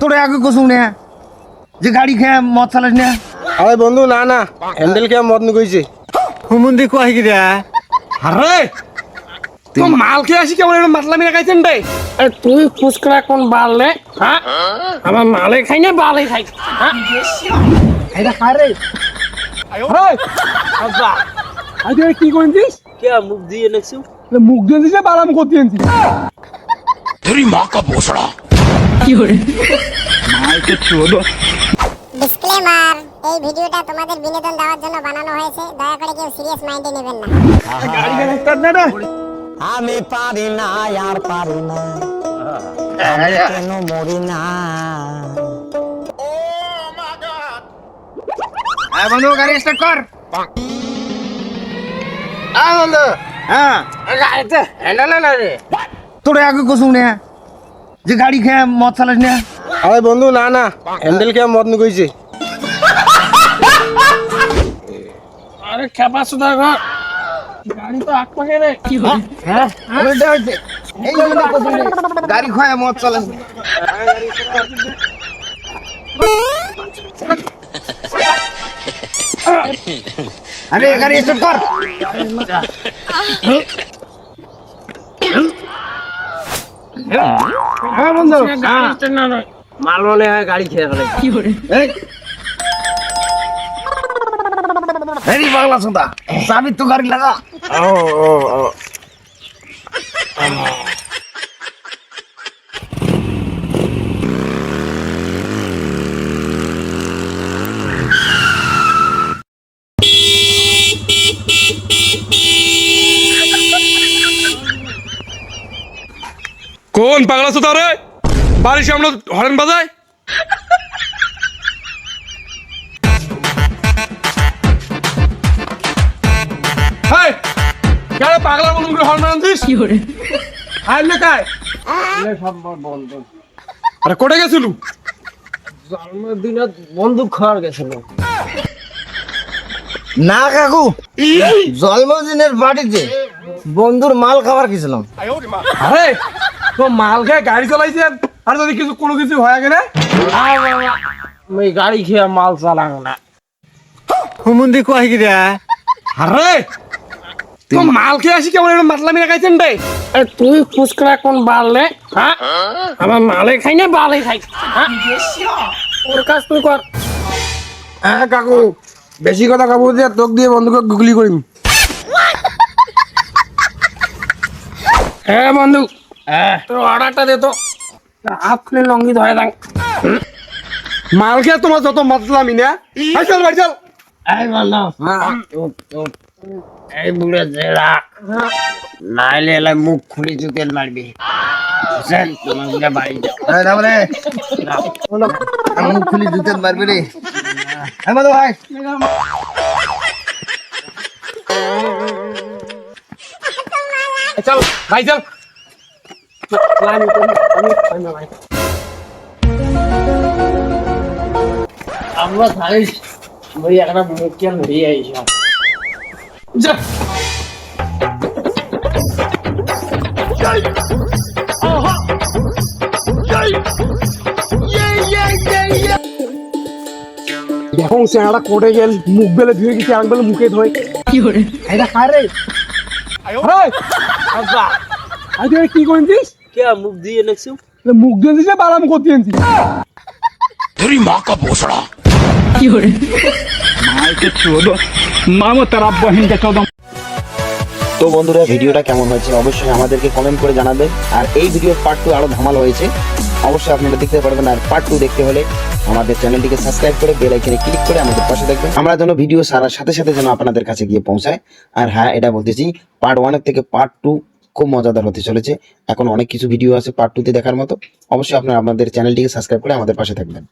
তোরে আগে কসুম নে। যে গাড়ি খেয়ে মদ চালাস না। আরে বন্ধু না না। হ্যান্ডেল কে মদ নুকইছে হুমুন্দি কয় কি রে? আরে! তো মাল খেয়ে আসি কেমন একটা মাতলামি রাখাইছেন রে তুই ফুচকা কোন বাড়লে হ্যাঁ? আমার মালে খাই না বালে খাই। হ্যাঁ? এটা খায় রে? আব্বা। আজকে কি করেছিস কে মুখ দিয়ে নেছি মুখ দিয়ে দিছে বালা মুখ দিয়ে আনছিস? ডিসক্লেমার এই ভিডিওটা তোমাদের বিনোদন দেওয়ার জন্য বানানো হয়েছে। দয়া করে কেউ সিরিয়াস মাইন্ডে নেবেন না। আমি পারি না আর পারি না। কেন মরি না? হ্যাঁ বন্ধু গাড়ি স্টার্ট কর। হ্যাঁ বন্ধু। হ্যাঁ। গাড়িতে হ্যান্ডেল না রে। তোরে আগে কসুম নে। যে গাড়ি খেয়ে মদ চালাস না? আরে বন্ধু না না। হ্যান্ডেল কে মদ নুকইছে। আরে খেপা সুদা ঘর। গাড়ি তো আট পাকে রে। কি হয়? হ্যাঁ এই জন্য গাড়ি খেয়ে মদ চালাস না। আরে গাড়ি স্টার্ট কর। হ্যাঁ বন্ধু। রে। মাল মনে হয় গাড়ি খেয়ে কি এই। হেরি বাংলা সুদা চাবি তো গাড়ি লাগা। কোন পাগলা সুতা রে? বাড়ির সামনে হরেন বাজায়? পাগলার মতন করে হর্ন আনছিস কি করে আইলে কায়। আরে কোটে গেছিল? জন্মদিনত বন্দুক খাওয়ার গেছিল। না কাকু জন্মদিনের বাড়িতে বন্ধুর মাল খাবার গেছিলাম আরে তো মাল খেয়ে গাড়ি চালাইছেন আর যদি কিছু কোনো কিছু হয়ে গেলে? আমি গাড়ি খেয়ে মাল চালাং না। হুমুন্দি কয় কি রে? আরে তো মাল খেয়ে আসি কেমন একটা মাতলামি রাখাইছেন রে তুই ফুচকা কোন বাড়লে হ্যাঁ আমার মালে খাই না বালে খাই? ওর কাজ তুই কর। হ্যাঁ কাকু বেশি কথা কাকু দিয়ে তোক দিয়ে বন্ধুকে গুগলি করিম। হ্যাঁ বন্ধু। তোর অর্ডারটা দে তো। আপনি লঙ্গি ধরে দেন। মাল তোমার যত মাতলামি না? হাই চল বাড়ি চল। এই বন্ধু উঠ, উঠ। এই বুড়ে জেরা নাইলে এলে মুখ খুলি চুকেল মারবি। বুঝছেন তোমার বুড়ে বাড়ি যাও। এই তারপরে আমি খুলি জুতেন মারবে রে। হ্যাঁ ভাই। চল ভাই চল। আমরা থাকি ওই একটা মুখ কেন হয়ে আইসা যা দেখুন চেহারা কোটে গেল মুখ বেলে ধুয়ে গেছে আং বেলে মুখে ধোয় কি করে এটা খায় রে আরে আব্বা আজকে কি করেছিস কে মুখ দিয়ে নেছি মুখ দিয়ে দিছে তো বন্ধুরা ভিডিওটা কেমন হয়েছে অবশ্যই আমাদেরকে কমেন্ট করে জানাবে। আর এই ভিডিওর পার্ট টু আরও ধামাল হয়েছে। অবশ্যই আপনারা দেখতে পারবেন। আর পার্ট টু দেখতে হলে আমাদের চ্যানেলটিকে সাবস্ক্রাইব করে বেল আইকনে ক্লিক করে আমাদের পাশে থাকবেন। আমরা যেন ভিডিও সারার সাথে সাথে যেন আপনাদের কাছে গিয়ে পৌঁছায়। আর হ্যাঁ এটা বলতেছি পার্ট ওয়ানের থেকে পার্ট টু খুব মজাদার হতে চলেছে। এখন অনেক কিছু ভিডিও আছে পার্ট টুতে দেখার মতো। অবশ্যই আপনারা আমাদের চ্যানেলটিকে সাবস্ক্রাইব করে আমাদের পাশে থাকবেন।